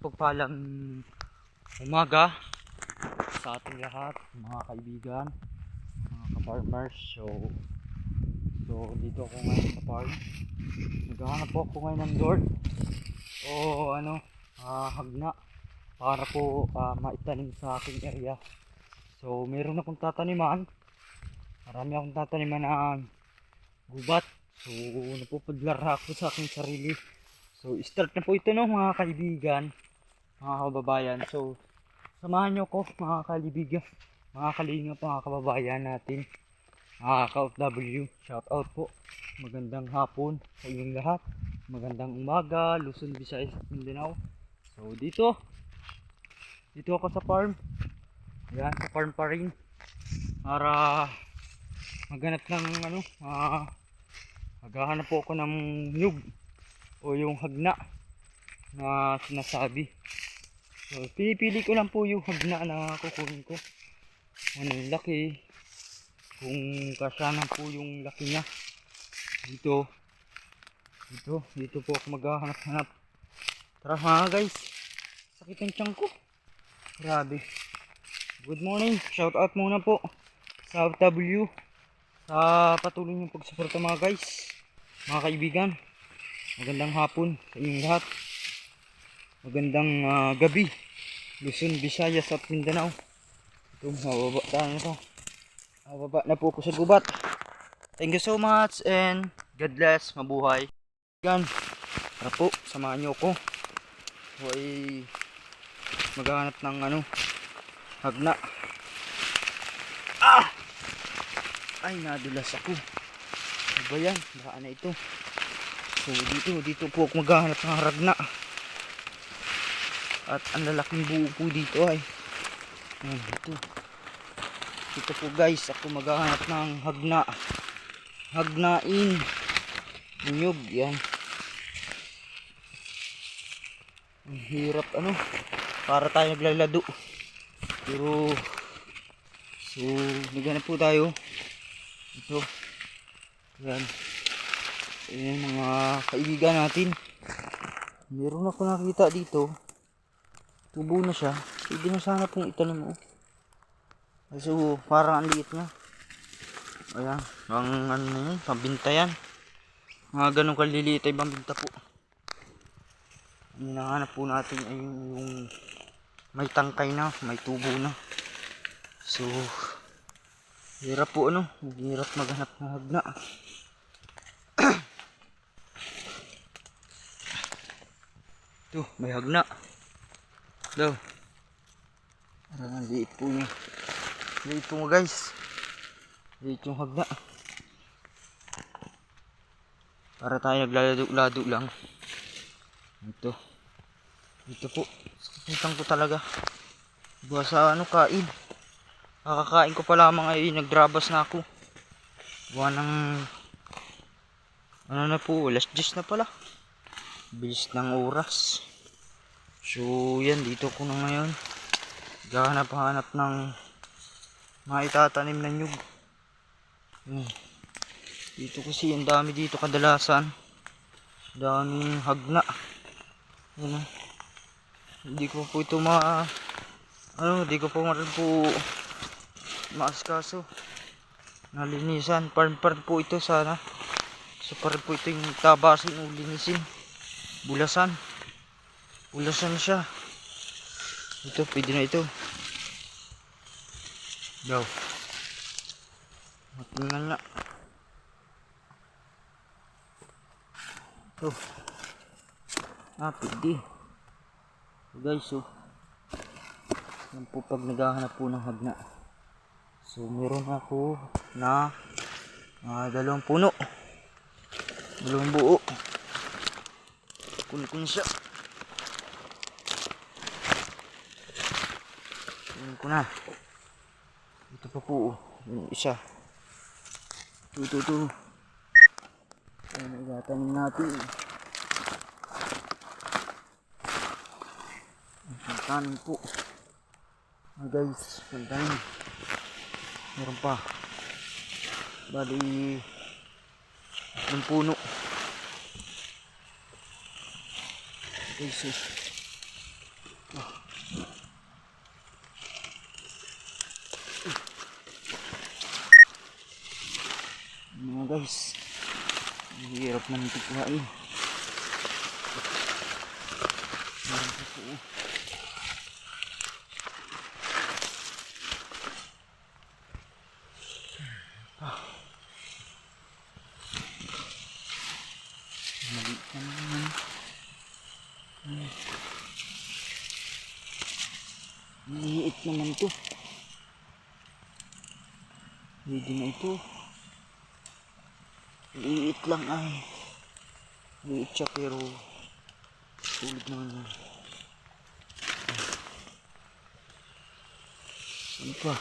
mapagpalang umaga sa ating lahat, mga kaibigan, mga ka-farmers. So, so dito ako ngayon sa farm. Naghahanap po ako ngayon ng Lord o ano, ah, hagna para po ah, maitanim sa aking area. So, meron akong tataniman. Marami akong tataniman na gubat. So, napupadlara ako sa aking sarili. So, start na po ito no mga kaibigan, mga kababayan. So, samahan nyo ko mga kaibigan, mga kalinga mga kababayan natin. Mga ka-OFW, shout out po. Magandang hapon sa inyong lahat. Magandang umaga, Luzon, Visayas, Mindanao. So, dito, dito ako sa farm. Yan, sa farm pa rin. Para maghanap ng ano, ah, maghahanap po ako ng nyug o yung hagna na sinasabi. So, pinipili ko lang po yung hagna na kukunin ko. Ano yung laki. Kung kasyanan po yung laki niya. Dito. Dito. Dito po ako maghahanap-hanap. Tara mga guys. Sakit ang tiyan ko. Grabe. Good morning. Shout out muna po sa FW sa patuloy niyong pagsuporta mga guys. Mga kaibigan. Magandang hapon sa inyong lahat. Magandang ah, gabi. Luzon, Visayas at Mindanao. Ito, mababa tayo na to. Mababa na po ako sa gubat. Thank you so much and God bless. Mabuhay. Gan. Tara po, samahan niyo ako. Ako ay maghahanap ng ano, hagna. Ah! Ay, nadulas ako. Ano ba yan? Baka na ito. So dito, dito po ako maghahanap ng haragna. At ang lalaking buo po dito ay. Ayan, dito. Dito po guys, ako maghahanap ng hagna. Hagnain. Bunyog, yan. Ang hirap ano. Para tayo naglalado. Pero, so, naghanap po tayo. Ito. Yan. Ayan mga kaibigan natin. Meron ako nakita dito. Tubo na siya. Pwede na sana pong itanim mo. Kaso parang ang liit niya. Ayan. Ang ano na yun. Pambinta yan. Mga ganun kaliliit ay pambinta po. Hinahanap po natin ay yung may tangkay na. May tubo na. So hirap po ano. Hirap maghanap ng hagna. Ito, may hagna. Daw. Parang ang liit po niya. Liit po mo guys. Liit yung hagna. Para tayo naglalado-lado lang. Ito. Ito po. Sakitan ko talaga. Buwa sa ano kain. Kakakain ko pa lamang ay nagdrabas na ako. Buwa ng ano na po, last 10 na pala bilis ng oras so yan dito ko na ngayon. Gahanap-hanap ng maitatanim na nyug. Hmm. dito kasi ang dami dito kadalasan. Daming hagna. Ano hindi ko po ito ma ano hindi ko po marin po maaskaso. Nalinisan. Farm po ito sana. So parang po ito yung tabasin o linisin. Bulasan bulasan siya. Ito pwede na ito. Daw. Matingnan nga ito ah pwede. So guys so yan po pag naghahanap po ng hagna. So meron ako na ah, dalawang puno. Dalawang buo. Kunin siya kunin ko na. Ito pa po oh. yung isa. Ito ito ito. Ayan igatanin natin. Ang tanin po. Ah, guys ang tanin meron pa. Bali yung puno. Guys eh. Guys. Hirap ng tiklain. Meron pa po. Maliit na naman. Maliit naman to. Pwede na ito. Liit lang ay. Liit siya pero sulit naman yan. Ano pa?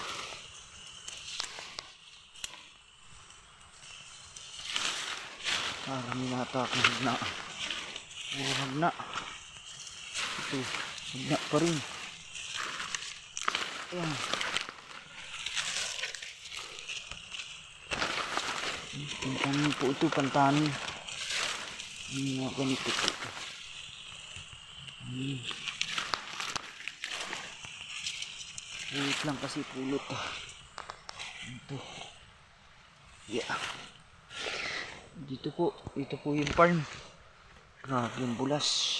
Parang minata akong hagna. Puro hagna. Ito, hagna pa rin. Ayan. Pantanin po ito, pantanin. Yung mga ganito po. Hmm. Pulot lang kasi pulot. ah. Ito. Yeah. Dito po, ito po yung farm. Grabe yung bulas.